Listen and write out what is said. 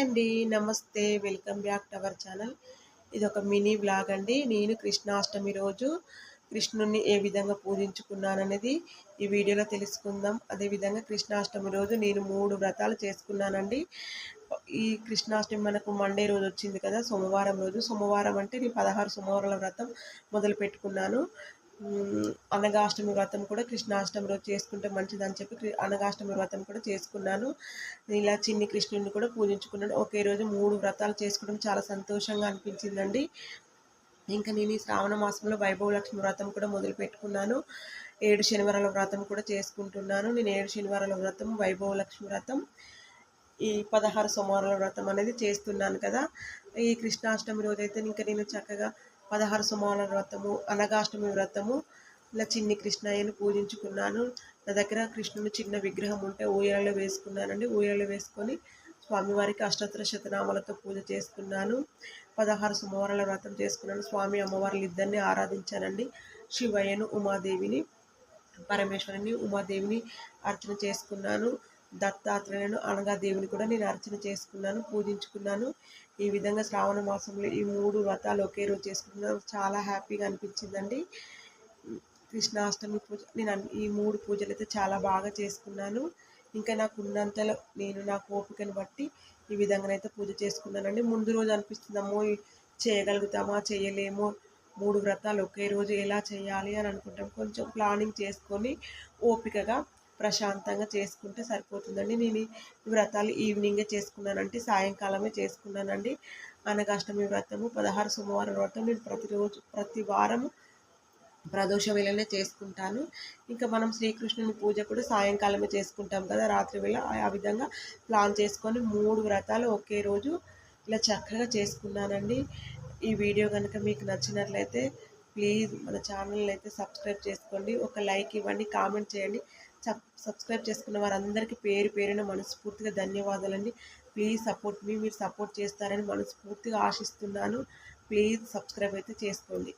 అండి. నమస్తే. Welcome back to our channel. ఇది ఒక మినీ బ్లాగ్ అండి. నేను కృష్ణాష్టమి రోజు కృష్ణుణ్ణి ఏ విధంగా పూజించుకున్నాననేది ఈ వీడియోలో తెలుసుకుందాం. అదేవిధంగా కృష్ణాష్టమి రోజు నేను మూడు వ్రతాలు చేసుకున్నానండి. ఈ కృష్ణాష్టమి మనకు మండే రోజు వచ్చింది కదా సోమవారం రోజు. సోమవారం అంటే నేను పదహారు సోమవారాల వ్రతం మొదలు పెట్టుకున్నాను అనగాష్టమి వ్రతం కూడా కృష్ణాష్టమి రోజు చేసుకుంటే మంచిదని చెప్పి అనగాష్టమి వ్రతం కూడా చేసుకున్నాను. ఇలా చిన్ని కృష్ణుడిని కూడా పూజించుకున్నాను. ఒకే రోజు మూడు వ్రతాలు చేసుకోవడం చాలా సంతోషంగా అనిపించిందండి. ఇంకా నేను ఈ శ్రావణ మాసంలో వైభవలక్ష్మి వ్రతం కూడా మొదలు పెట్టుకున్నాను. ఏడు శనివారాల వ్రతం కూడా చేసుకుంటున్నాను. నేను ఏడు శనివారాల వ్రతం వైభవలక్ష్మి వ్రతం ఈ పదహారు సోమవారాల వ్రతం అనేది చేస్తున్నాను కదా. ఈ కృష్ణాష్టమి రోజైతే ఇంకా నేను చక్కగా పదహారు సోమవారాల వ్రతము అనగాష్టమి వ్రతము ఇలా చిన్ని కృష్ణయ్యను పూజించుకున్నాను. నా దగ్గర కృష్ణుని చిన్న విగ్రహం ఉంటే ఊయలలో వేసుకున్నానండి. ఊయలలో వేసుకొని స్వామివారికి అష్టోత్తర శతనామాలతో పూజ చేసుకున్నాను. పదహారు సోమవారాల వ్రతం చేసుకున్నాను. స్వామి అమ్మవార్లు ఇద్దరిని ఆరాధించానండి. శివయ్యను ఉమాదేవిని పరమేశ్వరుని ఉమాదేవిని అర్చన చేసుకున్నాను. దత్తాత్రేయులను అనగా దేవుని కూడా నేను అర్చన చేసుకున్నాను పూజించుకున్నాను. ఈ విధంగా శ్రావణ మాసంలో ఈ మూడు వ్రతాలు ఒకే రోజు చేసుకున్నాను చాలా హ్యాపీగా అనిపించిందండి. కృష్ణాష్టమి పూజ నేను ఈ మూడు పూజలు అయితే చాలా బాగా చేసుకున్నాను. ఇంకా నాకు ఉన్నంతలో నేను నా ఓపికను బట్టి ఈ విధంగానైతే పూజ చేసుకున్నానండి. ముందు రోజు అనిపిస్తుందమ్మో చేయగలుగుతామా చేయలేమో మూడు వ్రతాలు ఒకే రోజు ఎలా చేయాలి అని అనుకుంటాం. కొంచెం ప్లానింగ్ చేసుకొని ఓపికగా ప్రశాంతంగా చేసుకుంటే సరిపోతుందండి. నేను ఈ వ్రతాలు ఈవినింగే చేసుకున్నానంటే సాయంకాలమే చేసుకున్నానండి. అనగాష్టమి వ్రతము పదహారు సోమవారం వ్రతం నేను ప్రతిరోజు ప్రతి వారము ప్రదోష వేళనే చేసుకుంటాను. ఇంకా మనం శ్రీకృష్ణుని పూజ కూడా సాయంకాలమే చేసుకుంటాం కదా రాత్రి వేళ. ఆ విధంగా ప్లాన్ చేసుకొని మూడు వ్రతాలు ఒకే రోజు ఇలా చక్కగా చేసుకున్నానండి. ఈ వీడియో కనుక మీకు నచ్చినట్లయితే ప్లీజ్ మన ఛానల్ అయితే సబ్స్క్రైబ్ చేసుకోండి. ఒక లైక్ ఇవ్వండి కామెంట్ చేయండి. సబ్స్క్రైబ్ చేసుకున్న వారందరికీ పేరు పేరున మనస్ఫూర్తిగా ధన్యవాదాలండి. ప్లీజ్ సపోర్ట్ మీ మీరు సపోర్ట్ చేస్తారని మనస్ఫూర్తిగా ఆశిస్తున్నాను. ప్లీజ్ సబ్స్క్రైబ్ అయితే చేసుకోండి.